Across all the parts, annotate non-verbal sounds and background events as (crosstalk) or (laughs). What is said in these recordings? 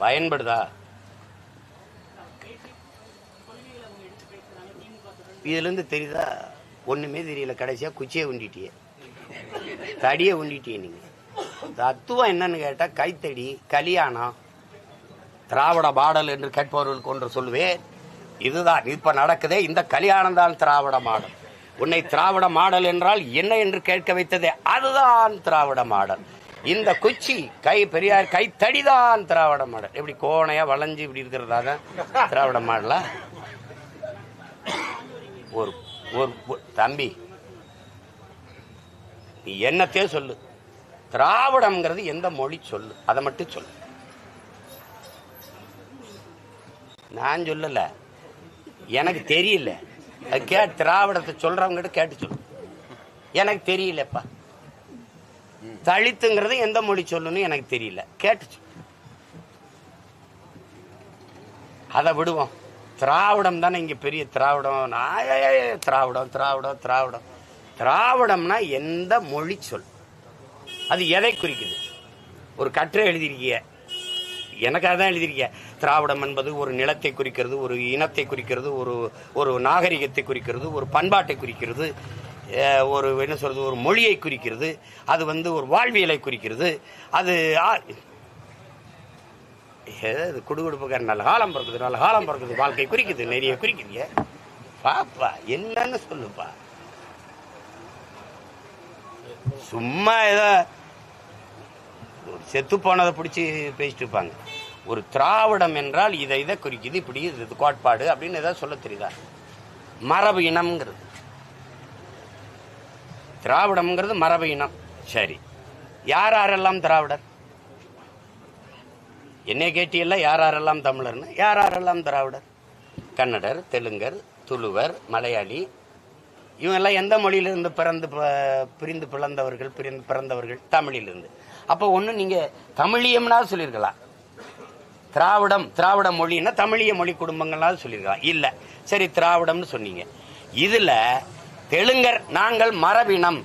பயன்படுதா? இதுலேருந்து தெரியுதா? ஒன்றுமே தெரியல. கடைசியாக குச்சியை உண்டிட்டியே. தடியை உண்டிட்டியே நீங்கள் தத்துவம் என்னன்னு கேட்டால் கைத்தடி கல்யாணம் திராவிட பாடல் என்று கேட்பவர்களுக்கு ஒன்று சொல்லுவேன். இதுதான். இப்ப நடக்குதே இந்த கல்யாணம் தான் திராவிட மாடல். உன்னை திராவிட மாடல் என்றால் என்ன என்று கேட்க வைத்ததே அதுதான் திராவிட மாடல். இந்த குச்சி கை பெரியார் கை தடிதான் திராவிட மாடல். எப்படி கோணையா வளைஞ்சு இப்படி இருக்கிறதா தான் திராவிட மாடலா? ஒரு ஒரு தம்பி நீ என்னத்தையே சொல்லு. திராவிடம்ங்கிறது எந்த மொழி சொல்லு. அதை மட்டும் சொல்லு. நான் சொல்லல. எனக்கு தெரியல. அது கே திராவிடத்தை சொல்றவங்க கேட்டு சொல்லு. எனக்கு தெரியலப்பா. தலித்துங்கிறது எந்த மொழி சொல்லணும்னு எனக்கு தெரியல. கேட்டுச்சு. அதை விடுவோம். திராவிடம் தானே இங்கே பெரிய திராவிடம். திராவிடம் திராவிடம் திராவிடம். திராவிடம்னா எந்த மொழி சொல்? அது எதை குறிக்குது? ஒரு கட்டுரை எழுதியிருக்கிய. எனக்காக தான் எழுதியிருக்கிய. திராவிடம் என்பது ஒரு நிலத்தை குறிக்கிறது ஒரு இனத்தை குறிக்கிறது ஒரு ஒரு நாகரிகத்தை குறிக்கிறது ஒரு பண்பாட்டை குறிக்கிறது. ஒரு என்ன சொல்றது ஒரு மொழியை குறிக்கிறது அது வந்து ஒரு வாழ்வியலை குறிக்கிறது அது ஆ- குடுகுடுப்புக்கார நல்ல காலம் பிறக்குது நல்ல காலம் பிறக்குது வாழ்க்கை குறிக்குது நிறைய குறிக்குது பாப்பா என்னன்னு சொல்லுப்பா. சும்மா ஏதோ ஒரு செத்து போனதை பிடிச்சி பேசிட்டு இருப்பாங்க. ஒரு திராவிடம் என்றால் இதை இதை குறிக்குது இப்படி இது இது கோட்பாடு அப்படின்னு ஏதாவது சொல்ல தெரியுதா? மரபு இனம்ங்கிறது. திராவிடம்ங்கிறது மரபு இனம். சரி. யார் யாரெல்லாம் திராவிடர்? என்னை கேட்டியல்ல யார் யாரெல்லாம் தமிழர்னு? யார் யாரெல்லாம் திராவிடர்? கன்னடர் தெலுங்கர் துளுவர் மலையாளி. இவங்கெல்லாம் எந்த மொழியிலிருந்து பிறந்து பிரிந்து பிளந்தவர்கள் பிரிந்து பிறந்தவர்கள்? தமிழிலிருந்து. அப்போ ஒன்று நீங்கள் தமிழியம்னா சொல்லியிருக்கலாம். திராவிடம் திராவிட மொழின்னா தமிழிய மொழி குடும்பங்கள்லாம் சொல்லியிருக்கலாம். இல்லை. சரி திராவிடம்னு சொன்னீங்க. இதில் தெலுங்கர் நாங்கள் மரபினம்.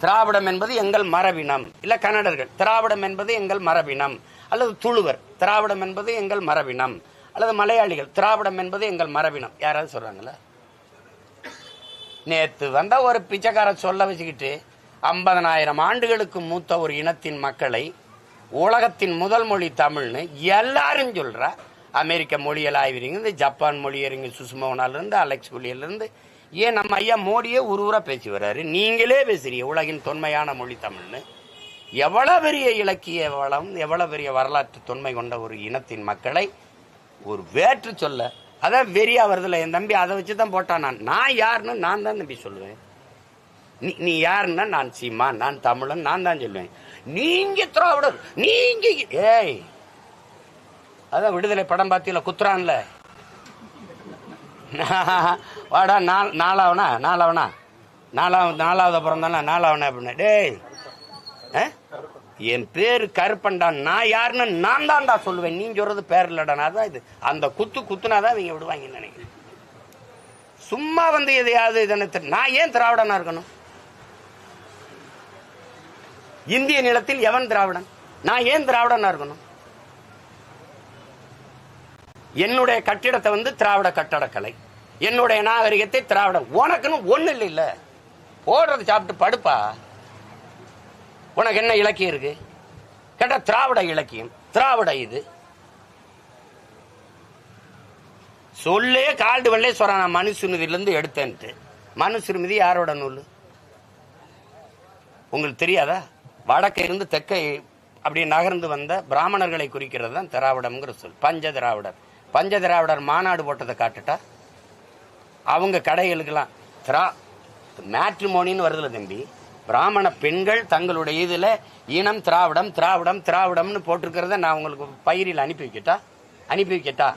திராவிடம் என்பது எங்கள் மரபினம். இல்ல கன்னடர்கள். திராவிடம் என்பது எங்கள் மரபினம். அல்லது துளுவர். திராவிடம் என்பது எங்கள் மரபினம். அல்லது மலையாளிகள். திராவிடம் என்பது எங்கள் மரபினம். யாராவது சொல்றாங்களா நேத்து வந்த ஒரு பிச்சைக்கார சொல்ல வச்சுக்கிட்டு ஐம்பதனாயிரம் ஆண்டுகளுக்கு மூத்த ஒரு இனத்தின் மக்களை உலகத்தின் முதல் மொழி தமிழ்னு எல்லாரும் சொல்ற. அமெரிக்க மொழியல் ஆய்வறிஞர் ஜப்பான் மொழியறிஞர் சுஷ்மோனால இருந்து அலெக்ஸ் மொழியில ஏன் நம்ம ஐயா மோடியே ஒரு ஊரா பேசி வர்றாரு? நீங்களே பேசுறீங்க உலகின் தொன்மையான மொழி தமிழ்னு. எவ்வளவு பெரிய இலக்கிய வளம் எவ்வளவு பெரிய வரலாற்று தொன்மை கொண்ட ஒரு இனத்தின் மக்களை ஒரு வேற்று சொல்ல. அதான் வெறியா வருதுல என் தம்பி அதை வச்சு தான் போட்டான்? நான் நான் யாருன்னு நான் தான் தம்பி சொல்லுவேன். நீ நீ யாருன்னா நான் சீமா நான் தமிழன் நான் தான் சொல்லுவேன். நீங்க திராவிடர் நீங்க ஏய் அதான் விடுதலை படம் பார்த்தீங்களா குத்துறான்ல (laughs) வாடா நால் நாலாவனா நாலாவனா நாலாவது நாலாவது அப்புறம் தானே நாலாவனா அப்படின்னா. டேய் ஆ? என் பேர் கருப்பன்டா நான் யாருன்னு நான் தான்டா சொல்லுவேன். நீ சொல்றது பேர் இல்லடா நான் தான் இது. அந்த குத்து குத்துனாதான் இவங்க விடுவாங்கன்னு நினைக்கிறேன். சும்மா வந்து எதையாவது இதனை நான் ஏன் திராவிடனா இருக்கணும்? இந்திய நிலத்தில் எவன் திராவிடன்? நான் ஏன் திராவிடனா இருக்கணும்? என்னுடைய கட்டிடத்தை வந்து திராவிட கட்டடக்கலை. என்னுடைய நாகரிகத்தை திராவிட உனக்குன்னு ஒண்ணு இல்லை இல்ல. போடுறது சாப்பிட்டு படுப்பா. உனக்கு என்ன இலக்கியம் இருக்கு? கேட்ட திராவிட இலக்கியம். திராவிட இது. சொல்லே கால்டு வெள்ளே சொல்றான் நான் மனுசுமிதில எடுத்தேன்ட்டு. மனுசுமிதி யாரோட நூல்? உங்களுக்கு தெரியாதா? வடக்கை இருந்து தெற்கை அப்படி நகர்ந்து வந்த பிராமணர்களை குறிக்கிறது தான் திராவிடம்ங்கிற சொல். பஞ்ச திராவிடர். பஞ்ச திராவிடர் மாநாடு போட்டதை காட்டுட்டா? அவங்க கடைகளுக்கெல்லாம் திரா மேட்ரிமோனின்னு வருதுல தம்பி. பிராமண பெண்கள் தங்களுடைய இதில் இனம் திராவிடம் திராவிடம் திராவிடம்னு போட்டிருக்கிறத நான் உங்களுக்கு பயிரில் அனுப்பி வைக்கட்டா? அனுப்பி வைக்கட்டா?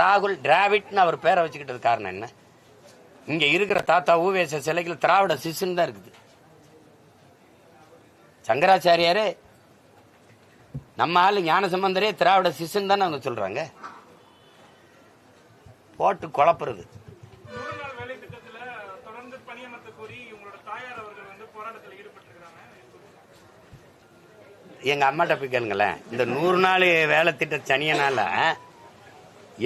ராகுல் டிராவிட்னு அவர் பேரை வச்சுக்கிட்டது காரணம் என்ன? இங்கே இருக்கிற தாத்தா ஊவேச சிலைகள் திராவிட சிசுன்னு தான் இருக்குது. சங்கராச்சாரியாரே நம்ம ஆள் ஞானசம்பந்தரே திராவிட சிசுன்னு தானே அவங்க சொல்கிறாங்க போட்டு குழப்புறது நூறு நாள் வேலை திட்டத்துல தொடர்ந்து பணியமர்த்த கோரி உங்களோட தாயார் அவர்கள் வந்து போராட்டத்தில் ஈடுபட்டிருக்கிறாங்க. எங்க அம்மாட்ட போய் கேளுங்களேன். இந்த நூறு நாள் வேலை திட்ட சனியனால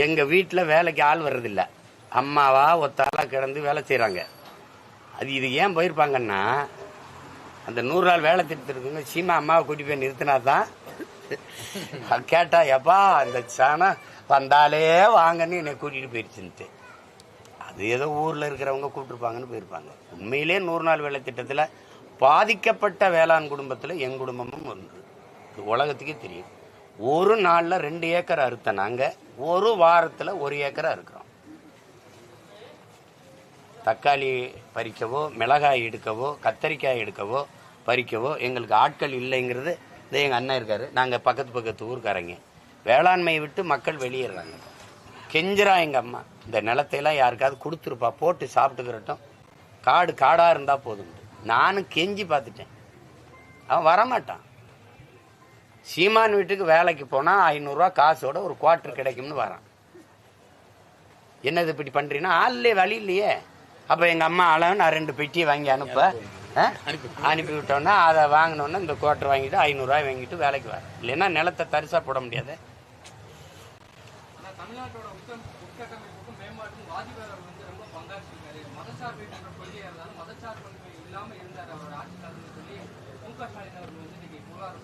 எங்க வீட்டுல வேலைக்கு ஆள் வர்றதில்ல. அம்மாவா ஒத்தாளா கிடந்து வேலை செய்றாங்க. அது இது ஏன் போயிருப்பாங்கன்னா அந்த நூறு நாள் வேலை திட்டத்திற்கு சீமா அம்மாவை கூட்டி போய் நிறுத்தினா தான் கேட்டா எப்பா அந்த சாணம் வந்தாலே வாங்கன்னு என்னை கூட்டிகிட்டு போயிடுச்சுன்ட்டு அது ஏதோ ஊரில் இருக்கிறவங்க கூப்பிட்டுருப்பாங்கன்னு போயிருப்பாங்க. உண்மையிலே நூறு நாள் வேலை திட்டத்தில் பாதிக்கப்பட்ட வேளாண் குடும்பத்தில் என் குடும்பமும் இருந்தது இது உலகத்துக்கே தெரியும். ஒரு நாளில் ரெண்டு ஏக்கர் அறுத்த நாங்கள் ஒரு வாரத்தில் ஒரு ஏக்கர் அறுக்கிறோம் தக்காளி பறிக்கவோ மிளகாய் எடுக்கவோ கத்தரிக்காய் எடுக்கவோ பறிக்கவோ எங்களுக்கு ஆட்கள் இல்லைங்கிறது இது எங்கள் அண்ணன் இருக்காரு. நாங்கள் பக்கத்து பக்கத்து ஊருக்காரங்க. வேளாண்மையை விட்டு மக்கள் வெளியேறாங்க. கெஞ்சிரா எங்கள் அம்மா. இந்த நிலத்தையெல்லாம் யாருக்காவது கொடுத்துருப்பா போட்டு சாப்பிட்டுக்கிறட்டும். காடு காடாக இருந்தால் போதும். நானும் கெஞ்சி பார்த்துட்டேன். அவன் வரமாட்டான். சீமான் வீட்டுக்கு வேலைக்கு போனால் ஐநூறுரூவா காசோட ஒரு குவார்ட்டர் கிடைக்கும்னு வரான். என்னது இப்படி பண்ணுறீங்கன்னா ஆள்லயே வழி இல்லையே. அப்போ எங்கள் அம்மா அளவு நான் ரெண்டு பெட்டியை வாங்கி அனுப்ப. அனுப்பி விட்டோன்னா அதை வாங்கினோன்னா இந்த குவார்ட்டர் வாங்கிட்டு ஐநூறுரூவா வாங்கிட்டு வேலைக்கு வர இல்லைன்னா நிலத்தை தரிசாக போட முடியாது. தமிழ்நாட்டோட உட்கம் உட்கட்டமைப்புக்கும் மேம்பாட்டுக்கும் வாஜ்பாய் அவர் வந்து ரொம்ப பங்காற்றிருக்காரு. மதசார்பு கொள்கையாக இருந்தாலும் மதச்சார்பு இல்லாமல் இருந்தார் அவர் ஆட்சி காலத்துல சொல்லி மு க ஸ்டாலின் அவர் வந்து இன்னைக்கு புகார்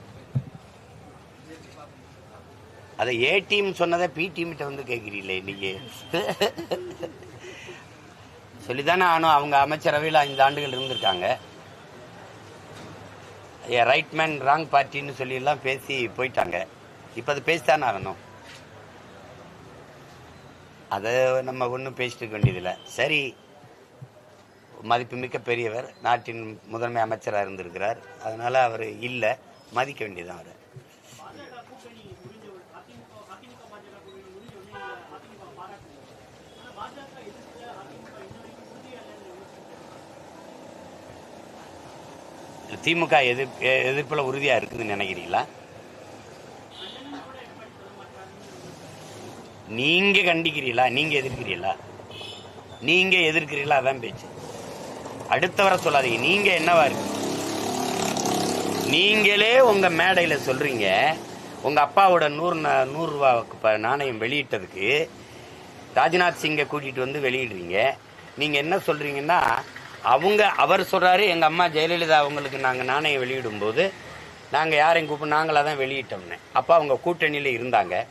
அதை ஏ டீம் சொன்னதை பி டீம்கிட்ட வந்து கேட்குறீங்களே இன்னைக்கு? சொல்லிதானே ஆனும் அவங்க அமைச்சரவையில் ஐந்து ஆண்டுகள் இருந்திருக்காங்க. ஏ ரைட் மேன் ராங் பார்ட்டின்னு சொல்லி பேசி போயிட்டாங்க. இப்போ அது பேசித்தானே ஆகணும். அதை நம்ம ஒன்றும் பேசிட்டு இருக்க வேண்டியதில்லை. சரி மதிப்புமிக்க பெரியவர் நாட்டின் முதன்மை அமைச்சராக இருந்திருக்கிறார். அதனால் அவர் இல்லை மதிக்க வேண்டியதுதான் அவர். திமுக எதிர்ப்பு எதிர்ப்பில் உறுதியாக இருக்குதுன்னு நினைக்கிறீங்களா? நீங்க கண்டிக்கிறீங்களா நீங்க எதிர்க்கிறீங்களா நீங்க எதிர்க்கிறீங்களா அதான் பேச்சு. அடுத்தவரை சொல்லாதீங்க. நீங்க என்னவா இருக்கு நீங்களே உங்க மேடையில சொல்றீங்க. உங்க அப்பாவோட நூறு நா- நூறு ரூபா நாணயம் வெளியிட்டதுக்கு ராஜ்நாத் சிங்கை கூட்டிட்டு வந்து வெளியிடுறீங்க. நீங்க என்ன சொல்றீங்கன்னா அவங்க அவர் சொல்றாரு எங்க அம்மா ஜெயலலிதா அவங்களுக்கு நாங்க நாணயம் வெளியிடும் போது நாங்கள் யாரையும் கூப்பிட்டு நாங்களாக தான் வெளியிட்டோம்னு. அப்போ அவங்க கூட்டணியில் இருந்தாங்க.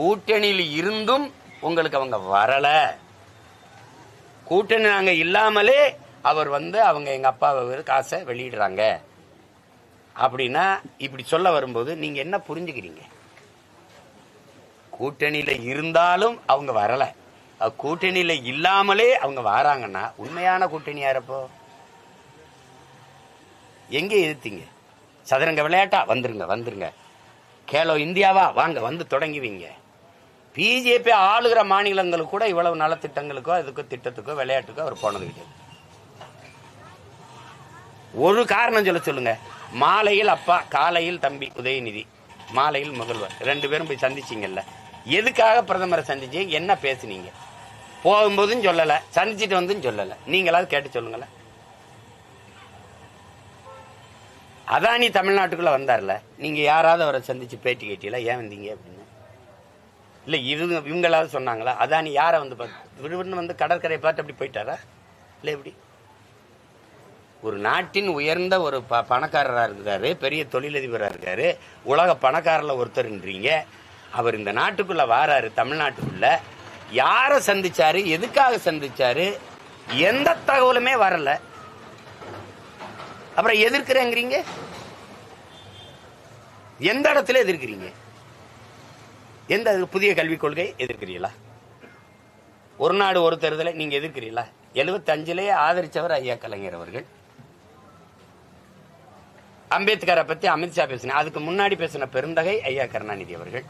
கூட்டணியில் இருந்தும் உங்களுக்கு அவங்க வரல. கூட்டணி நாங்க இல்லாமலே அவர் வந்து அவங்க எங்க அப்பாவை காசை வெளியிடுறாங்க. அப்படின்னா இப்படி சொல்ல வரும்போது நீங்க என்ன புரிஞ்சுக்கிறீங்க? கூட்டணியில இருந்தாலும் அவங்க வரல. கூட்டணியில் கூட்டணியில இல்லாமலே அவங்க வராங்கன்னா உண்மையான கூட்டணி யாரப்போ எங்க எதிர்த்தீங்க? சதுரங்க விளையாட்டா? வந்துருங்க வந்துருங்க. கேலோ இந்தியாவா? வாங்க வந்து தொடங்குவீங்க பிஜேபி ஆளுகிற மாநிலங்களுக்கு கூட இவ்வளவு நலத்திட்டங்களுக்கோ இதுக்கோ திட்டத்துக்கோ விளையாட்டுக்கோ அவர் போனது கிடையாது. ஒரு காரணம் சொல்ல சொல்லுங்க. மாலையில் அப்பா காலையில் தம்பி உதயநிதி மாலையில் முதல்வர் ரெண்டு பேரும் போய் சந்திச்சிங்கல்ல. எதுக்காக பிரதமரை சந்திச்சீங்க என்ன பேசுனீங்க? போகும்போதும் சொல்லலை சந்திச்சிட்டு வந்தும் சொல்லலை. நீங்களாவது கேட்டு சொல்லுங்களேன். அதானி தமிழ்நாட்டுக்குள்ளே வந்தார்ல. நீங்கள் யாராவது அவரை சந்திச்சு பேட்டி கேட்டீங்களா? ஏன் வந்தீங்க அப்படின்னு. இல்லை இவங்க இவங்களாவது சொன்னாங்களா? அதானி யாரை வந்து பார்த்து விடுவிடுன்னு வந்து கடற்கரையை பார்த்து அப்படி போயிட்டாரா? இல்லை எப்படி? ஒரு நாட்டின் உயர்ந்த ஒரு ப பணக்காரராக இருக்காரு பெரிய தொழிலதிபராக இருக்காரு. உலக பணக்காரில் ஒருத்தர்ன்றீங்க. அவர் இந்த நாட்டுக்குள்ளே வாராரு தமிழ்நாட்டுக்குள்ள. யாரை சந்திச்சாரு? எதுக்காக சந்திச்சாரு? எந்த தகவலுமே வரல. அப்புறம் எதிர்க்கிறேங்கிறீங்க? எந்த இடத்துல எதிர்க்கிறீங்க? எந்த புதிய கல்விக் கொள்கை எதிர்க்கிறீங்களா ஒரு நாடு ஒரு தேர்தலை நீங்க எதிர்க்கிறீங்களா எழுபத்தி ஆதரித்தவர் ஆதரிச்சவர் ஐயா கலைஞர் அவர்கள். அம்பேத்கரை பத்தி அமித்ஷா பேசின அதுக்கு முன்னாடி பேசின பெருந்தகை ஐயா கருணாநிதி அவர்கள்.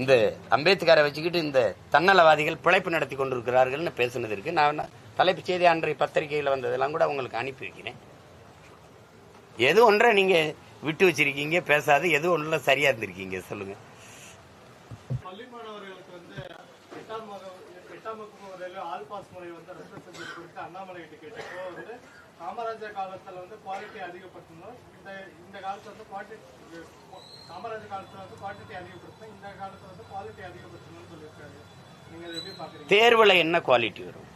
இந்த அம்பேத்கரை வச்சுக்கிட்டு இந்த தன்னலவாதிகள் பிழைப்பு நடத்தி கொண்டிருக்கிறார்கள்னு பேசினது இருக்கு. நான் தலைப்பு செய்தி அன்றைய பத்திரிகையில் வந்ததெல்லாம் கூட உங்களுக்கு அனுப்பி வைக்கிறேன். எது ஒன்றை நீங்கள் விட்டு வச்சிருக்கீங்க பேசாது எது ஒன்றில் சரியா இருந்திருக்கீங்க சொல்லுங்க. காமராஜர் காலத்துல வந்து குவாலிட்டி அதிகப்படுத்தணும். இந்த இந்த காலத்துல வந்து குவான்டிட்டி காமராஜர் காலத்துல வந்து குவான்டிட்டி அதிகப்படுத்தணும். இந்த காலத்துல வந்து குவாலிட்டி அதிகப்படுத்தணும்னு சொல்லியிருக்காரு. நீங்க எப்படி பாக்குறீங்க தேர்வுல என்ன குவாலிட்டி வரும்?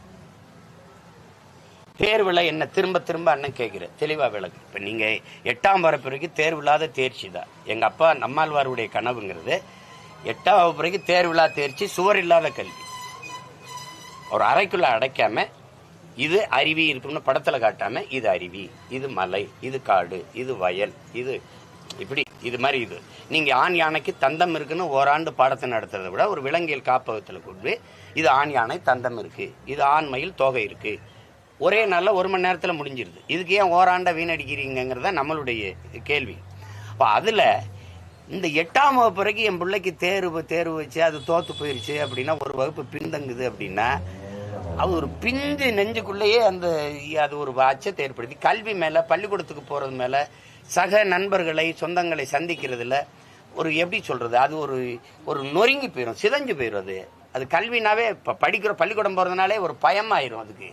தேர்வுல என்ன திரும்ப திரும்ப அண்ணன் கேட்கிற தெளிவா விளக்கு. இப்ப நீங்க எட்டாம் வகுப்பு வரைக்கும் தேர்வில்லாத தேர்ச்சி தான். எங்க அப்பா நம்மாழ்வாருடைய கனவுங்கிறது எட்டாம் வகுப்பு வரைக்கும் தேர்வில்லா தேர்ச்சி சுவர் இல்லாத கல்வி. ஒரு அறைக்குள்ள அடைக்காம இது அருவி இருக்குன்னு படத்துல காட்டாம இது அருவி இது மலை இது காடு இது வயல் இது இப்படி இது மாதிரி இது. நீங்க ஆண் யானைக்கு தந்தம் இருக்குன்னு ஓராண்டு பாடத்தை நடத்துறதை விட ஒரு விலங்கியல் காப்பகத்தில் கொண்டு இது ஆண் யானை தந்தம் இருக்கு இது ஆண் மயில் தோகை இருக்கு ஒரே நாளில் ஒரு மணி நேரத்தில் முடிஞ்சிருது. இதுக்கு ஏன் ஓராண்டை வீணடிக்கிறீங்கிறத நம்மளுடைய கேள்வி. அப்போ அதில் இந்த எட்டாம் வகுப்பு வரைக்கும் என் பிள்ளைக்கு தேர்வு தேர்வு வச்சு அது தோற்று போயிருச்சு அப்படின்னா ஒரு வகுப்பு பின்தங்குது அப்படின்னா அது ஒரு பிஞ்சு நெஞ்சுக்குள்ளேயே அந்த அது ஒரு அச்சத்தை ஏற்படுத்தி கல்வி மேலே பள்ளிக்கூடத்துக்கு போகிறது மேலே சக நண்பர்களை சொந்தங்களை சந்திக்கிறதுல ஒரு எப்படி சொல்கிறது அது ஒரு ஒரு நொறுங்கி போயிடும் சிதஞ்சு போயிடும் அது. அது கல்வினாவே இப்போ படிக்கிற பள்ளிக்கூடம் போகிறதுனாலே ஒரு பயமாயிரும் அதுக்கு.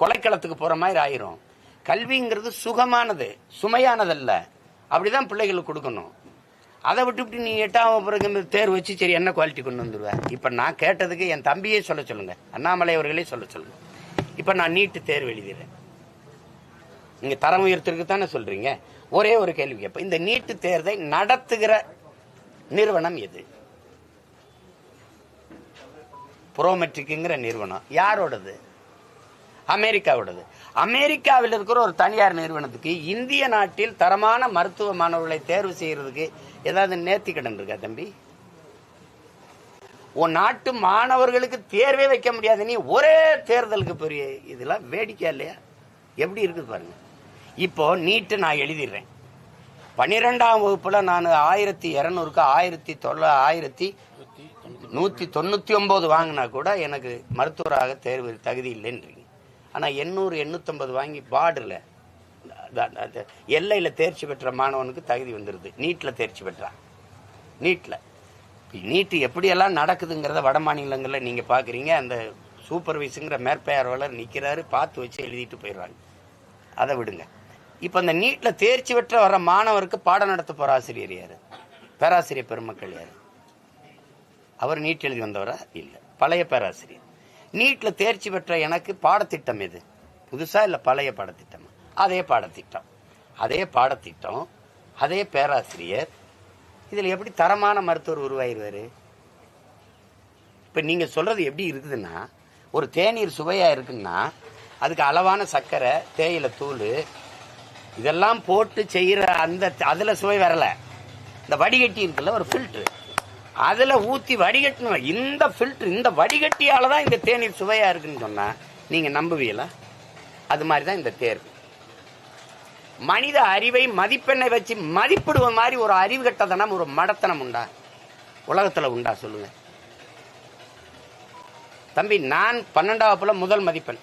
கொலைக்களத்துக்கு போற மாதிரி ஆயிரும். கல்விங்கிறது சுகமானது சுமையானதல்ல. அப்படிதான் பிள்ளைகளுக்கு கொடுக்கணும். அதை விட்டுவிட்டு நீ எட்டாம் பிறகு தேர்வு வச்சு சரி என்ன குவாலிட்டி கொண்டு வந்துடுவேன் இப்ப நான் கேட்டதுக்கு என் தம்பியே சொல்ல சொல்லுங்க. அண்ணாமலை அவர்களே சொல்ல சொல்லுங்க. இப்ப நான் நீட்டு தேர்வு எழுதிடுறேன். நீங்க தரம் உயர்த்திற்கு தானே சொல்றீங்க? ஒரே ஒரு கேள்வி கேட்பேன் இந்த நீட்டு தேர்வை நடத்துகிற நிறுவனம் எது? புரோமெட்ரிக்குங்கிற நிறுவனம். யாரோடது? அமெரிக்காவோடது அமெரிக்காவில் இருக்கிற ஒரு தனியார் நிறுவனத்துக்கு இந்திய நாட்டில் தரமான மருத்துவ மாணவர்களை தேர்வு செய்யறதுக்கு ஏதாவது நேர்த்தி கடன் இருக்கா தம்பி? உன் நாட்டு மாணவர்களுக்கு தேர்வே வைக்க முடியாது. நீ ஒரே தேர்தலுக்கு பெரிய இதெல்லாம் வேடிக்கை இல்லையா? எப்படி இருக்குது பாருங்க. இப்போ நீட்டு நான் எழுதிடுறேன். பன்னிரெண்டாம் வகுப்புல நான் ஆயிரத்தி இரநூறுக்கு ஆயிரத்தி தொள்ள ஆயிரத்தி நூத்தி தொண்ணூத்தி ஒன்பது வாங்கினா கூட எனக்கு மருத்துவராக தேர்வு தகுதி இல்லைன்றீங்க. ஆனால் எண்ணூறு எண்ணூற்றம்பது வாங்கி பார்டரில் எல்லையில் தேர்ச்சி பெற்ற மாணவனுக்கு தகுதி வந்துடுது நீட்டில் தேர்ச்சி பெற்றான். நீட்டில் நீட்டு எப்படியெல்லாம் நடக்குதுங்கிறத வட மாநிலங்களில் நீங்கள் பார்க்குறீங்க அந்த சூப்பர்வைஸுங்கிற மேற்பார்வையாளர் நிற்கிறாரு பார்த்து வச்சு எழுதிட்டு போயிடுறாங்க. அதை விடுங்க. இப்போ அந்த நீட்டில் தேர்ச்சி பெற்ற வர மாணவருக்கு பாடம் நடத்த போகிற ஆசிரியர் யார்? பேராசிரியர் பெருமக்கள் யார்? அவர் நீட் எழுதி வந்தவரா? இல்லை. பழைய பேராசிரியர். நீட்டில் தேர்ச்சி பெற்ற எனக்கு பாடத்திட்டம் எது? புதுசாக இல்லை பழைய பாடத்திட்டம்? அதே பாடத்திட்டம். அதே பாடத்திட்டம் அதே பேராசிரியர். இதில் எப்படி தரமான மருத்துவர் உருவாயிருவார்? இப்போ நீங்கள் சொல்கிறது எப்படி இருக்குதுன்னா ஒரு தேநீர் சுவையாக இருக்குன்னா அதுக்கு அளவான சர்க்கரை தேயிலை தூள் இதெல்லாம் போட்டு செய்கிற அந்த அதில் சுவை வரலை. இந்த வடிகட்டி இருக்குல்ல ஒரு ஃபில்ட்ரு அதுல ஊத்தி வடிகட்டணும். இந்த ஃபில்டர் இந்த வடிகட்டியால தான் இந்த தேநீர் சுவையா இருக்குன்னு சொன்னா நீங்க நம்புவீங்களா? அது மாதிரி தான் இந்த தேர்வு மனித அறிவை மதிப்பெண்ணை வச்சு மதிப்பிடுவ மாதிரி ஒரு அறிவு கட்டதனம் ஒரு மடத்தனம் உண்டா? உலகத்துல உண்டா சொல்லுங்க. தம்பி நான் பன்னெண்டாவதுல முதல் மதிப்பெண்.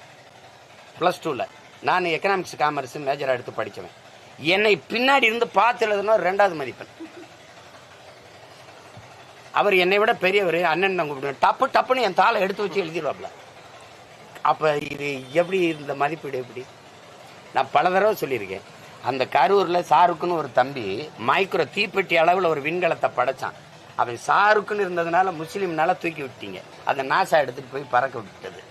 பிளஸ் டூல நான் எக்கனாமிக்ஸ் காமர்ஸ் மேஜராக எடுத்து படித்தவன் என்னை பின்னாடி இருந்து பார்த்து எழுதுனா ரெண்டாவது மதிப்பெண். அவர் என்னை விட பெரியவர் அண்ணன் தான் கூப்பிடுவேன் டப்பு டப்புன்னு என் தாளை எடுத்து வச்சு எழுதிடுவாப்ல அப்போ இது எப்படி இந்த மதிப்பீடு எப்படி? நான் பல தடவை சொல்லியிருக்கேன். அந்த கரூரில் சாருக்குன்னு ஒரு தம்பி மைக்ரோ தீப்பெட்டி அளவில் ஒரு விண்கலத்தை படைச்சான். அவன் சாருக்குன்னு இருந்ததுனால முஸ்லீம்னால தூக்கி விட்டீங்க. அதை நாசா எடுத்துகிட்டு போய் பறக்க விட்டது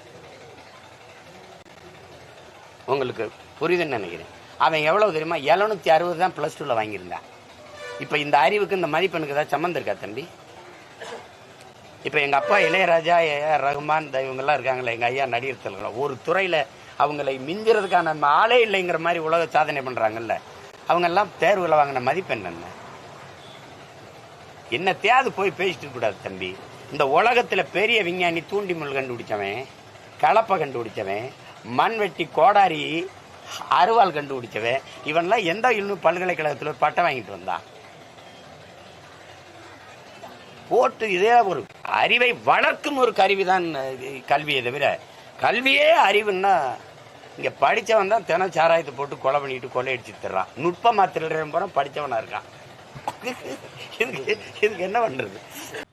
உங்களுக்கு புரியுதுன்னு நினைக்கிறேன். அவன் எவ்வளோ தெரியுமா? எழுநூத்தி அறுபது தான் ப்ளஸ் டூவில் வாங்கியிருந்தான். இப்போ இந்த அறிவுக்கு இந்த மதிப்பெண்ணுக்கு ஏதாவது சம்மந்தம் இருக்கா தம்பி? இப்போ எங்கள் அப்பா இளையராஜா ஏஆர் ரகுமான் இந்த இவங்கெல்லாம் இருக்காங்களே எங்கள் ஐயா நடிகர் தலைவர் ஒரு துறையில் அவங்களை மிஞ்சுறதுக்கான ஆளே இல்லைங்கிற மாதிரி உலக சாதனை பண்ணுறாங்கல்ல அவங்கெல்லாம் தேர்வில் வாங்கின வாங்கின மதிப்பெண் என்ன தேது போய் பேசிட்டு கூடாது தம்பி. இந்த உலகத்தில் பெரிய விஞ்ஞானி தூண்டி முள் கண்டுபிடிச்சவன் கலப்பை கண்டுபிடிச்சவன் மண் வெட்டி கோடாரி அருவாள் கண்டுபிடிச்சவன் இவன்லாம் எந்த இன்னும் பல்கலைக்கழகத்தில் பட்டம் வாங்கிட்டு வந்தான்? போட்டு இதே ஒரு அறிவை வளர்க்கும் ஒரு கருவிதான் தான் கல்வியை தவிர கல்வியே அறிவுன்னா இங்கே படிச்சவன் தான் தினம் சாராயத்தை போட்டு கொலை பண்ணிட்டு கொள்ளையடிச்சு தர்றான். நுட்பமாக திருடுறவன் போகிறான் படித்தவனாக இருக்கான். இதுக்கு இதுக்கு என்ன பண்ணுறது